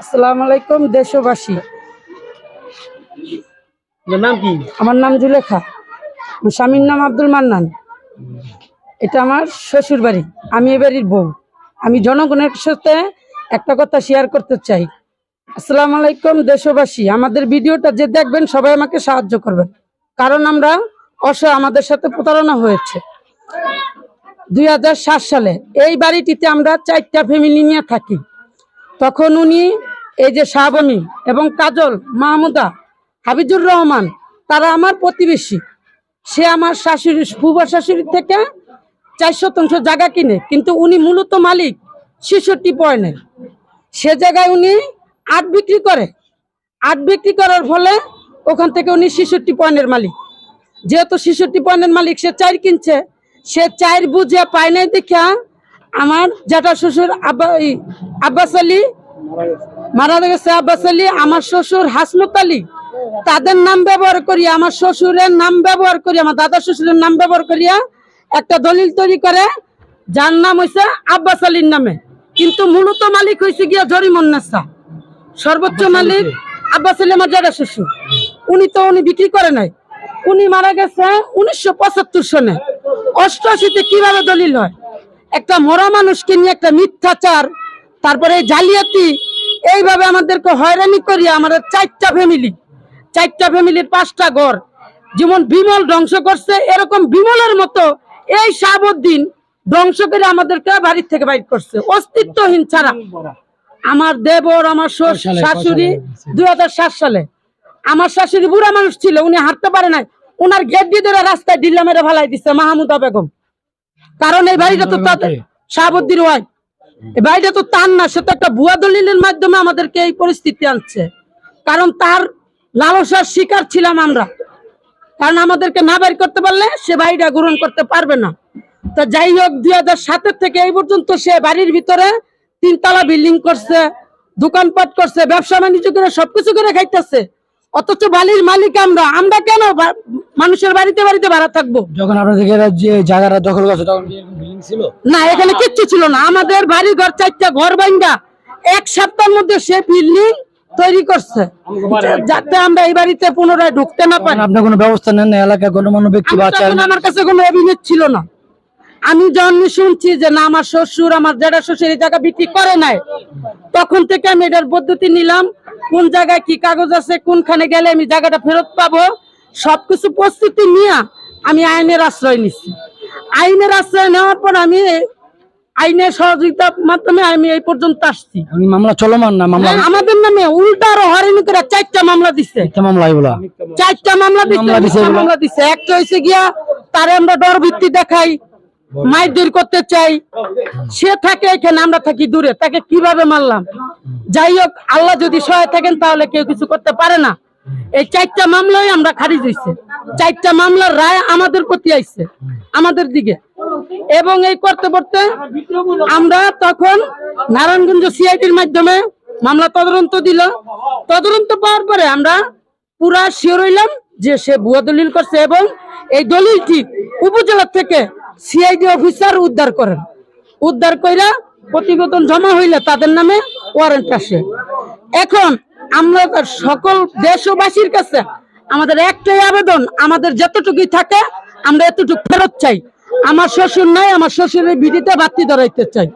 আসসালামু আলাইকুম দেশবাসী। নাম কি? আমার নাম জুলেখা। স্বামীর নাম আব্দুল মান্নান। এটা আমার শ্বশুর বাড়ি। আমি এ বাড়ির বউ। আমি জনগণের সাথে একটা কথা শেয়ার করতে চাই। আসসালামু আলাইকুম দেশবাসী। আমাদের ভিডিওটা যে দেখবেন সবাই আমাকে সাহায্য করবেন। কারণ আমরা অস আমাদের সাথে প্রতারণা হয়েছে। দুই হাজার সাত সালে এই বাড়িটিতে আমরা চারটা ফ্যামিলি নিয়ে থাকি। তখন উনি এই যে শাহবানী এবং কাজল মাহমুদা হাবিজুর রহমান, তারা আমার প্রতিবেশী। সে আমার শাশুড়ি ফুবা শাশুড়ি থেকে চার শতাংশ জায়গা কিনে, কিন্তু উনি মূলত মালিক, ছেষট্টি পয়েন্টের। সে জায়গায় উনি আট বিক্রি করে। আট বিক্রি করার ফলে ওখান থেকে উনি ছেষট্টি পয়েন্টের মালিক। যেহেতু ছেষট্টি পয়েন্টের মালিক সে চার কিনছে, সে চার বুঝে পায় নাই দেখা আমার জ্যাঠা শ্বশুর আব্বা আব্বাস আলী মারা গেছে আব্বাস আলী আমার শ্বশুর হাসমত আলী। তাদের নাম ব্যবহার করি আমার শ্বশুরের নাম ব্যবহার করি আমার দাদা শ্বশুরের নাম ব্যবহার করিয়া একটা দলিল তৈরি করে যার নাম হয়েছে আব্বাস আলীর নামে। কিন্তু মূলত মালিক হয়েছে গিয়া জরিমন্নেসা সর্বোচ্চ মালিক আব্বাস আলী আমার দাদা শ্বশুর। উনি তো উনি বিক্রি করে নাই। উনি মারা গেছে উনিশশো পঁচাত্তর সনে। অষ্টআশিতে কীভাবে দলিল হয়? একটা মরা মানুষকে নিয়ে একটা মিথ্যাচার তারপরে জালিয়াতি এইভাবে আমাদেরকে হয়রানি করিয়া আমাদের চারটা ফ্যামিলি চারটা ফ্যামিলির পাঁচটা ঘর যেমন বিমল ধ্বংস করছে এরকম বিমলের মতো এই শাহাবুদ্দিন ধ্বংস করে আমাদেরকে বাড়ির থেকে বাইর করছে। অস্তিত্বহীন ছাড়া। আমার দেবর আমার শাশুড়ি দুই হাজার সাত সালে। আমার শাশুড়ি বুড়া মানুষ ছিল উনি হাঁটতে পারে নাই। ওনার গেট দিয়ে ধরে রাস্তায় ডিল্লা মেরে ফেলাই দিচ্ছে মাহমুদা বেগম। কারণ এই বাড়িটা তো তাদের শাহাবুদ্দিন ওয়াই। বাড়িটা তো তার না, সে তো একটা ভুয়া দলিলের মাধ্যমে আমাদেরকে এই পরিস্থিতি আনছে। কারণ তার লালসার শিকার ছিলাম আমরা। কারণ আমাদেরকে না বাইর করতে পারলে সে বাড়িটা গ্রহণ করতে পারবে না। তো যাই হোক, দুই হাজার সাতের থেকে এই পর্যন্ত সে বাড়ির ভিতরে তিনতলা বিল্ডিং করছে, দোকানপাট করছে, ব্যবসা বাণিজ্য করে সবকিছু করে খাইতেছে। অথচ বালির মালিক আমরা। আমরা কেন মানুষের বাড়িতে বাড়িতে ভাড়া থাকব? যখন আপনাদের জায়গাটা দখল করছে তখন ছিল? না এখানে কিচ্ছু ছিল না। আমাদের বাড়ি ঘর চারটা ঘর ভাঙ্গা এক সপ্তাহের মধ্যে সে বিল্ডিং তৈরি করছে। যাতে আমরা এই বাড়িতে পুনরায় ঢুকতে না পারি। মানে আপনি কোনো ব্যবস্থা নেন না? এলাকায় গণ্যমান্য ব্যক্তি আমার কাছে কোনো এভিডেন্স ছিল না। আমি যখন শুনছি যে না আমার শ্বশুর আমার জেঠা শ্বশুর এই জায়গা বিক্রি করে নাই তখন থেকে আমি এটার পদ্ধতি নিলাম কোন জায়গায় কি কাগজ আছে কোনখানে গেলে আমি জায়গাটা ফেরত পাবো সবকিছু প্রস্তুতি নিয়ে আমি আইনের আশ্রয় নিচ্ছি আইনের আশ্রয় নেওয়ার পর আমি আইনের সহযোগিতার মাধ্যমে আমি এই পর্যন্ত আসছি। আমি মামলা চলমান না? মামলা আমাদের নামে উল্টা আরও হয়রানি করে চারটা মামলা দিচ্ছে চারটা মামলা দিচ্ছে মামলা দিচ্ছে একটা হয়েছে গিয়া তারে আমরা ডর ভিত্তি দেখাই মাইর করতে চাই। সে থাকে এখানে, আমরা থাকি দূরে। তাকে কীভাবে মারলাম? যাই হোক, আল্লাহ যদি সহায় থাকেন, তাহলে কেউ কিছু করতে পারে না। এই চারটা মামলাই আমরা খারিজ হয়েছে। চারটা মামলার রায় আমাদের প্রতি আইছে, আমাদের দিকে। এবং এই করতে করতে আমরা তখন নারায়ণগঞ্জ সিআইডির মাধ্যমে মামলা তদন্ত দিল। তদন্ত পাওয়ার পরে আমরা পুরা শিওর হইলাম যে সে ভুয়া দলিল করছে এবং এই দলিলটি উপজেলা থেকে সিআইডি অফিসার উদ্ধার করেন। উদ্ধার কইরা প্রতিবেদন জমা হইলে তাদের নামে ওয়ারেন্ট আসে। এখন আমরা সকল দেশবাসীর কাছে আমাদের একটাই আবেদন, আমাদের যতটুকুই থাকে আমরা এতটুকু ফেরত চাই। আমার শ্বশুর নাই, আমার শ্বশুরের বিড়িতে বাতি ধরাইতে চাই।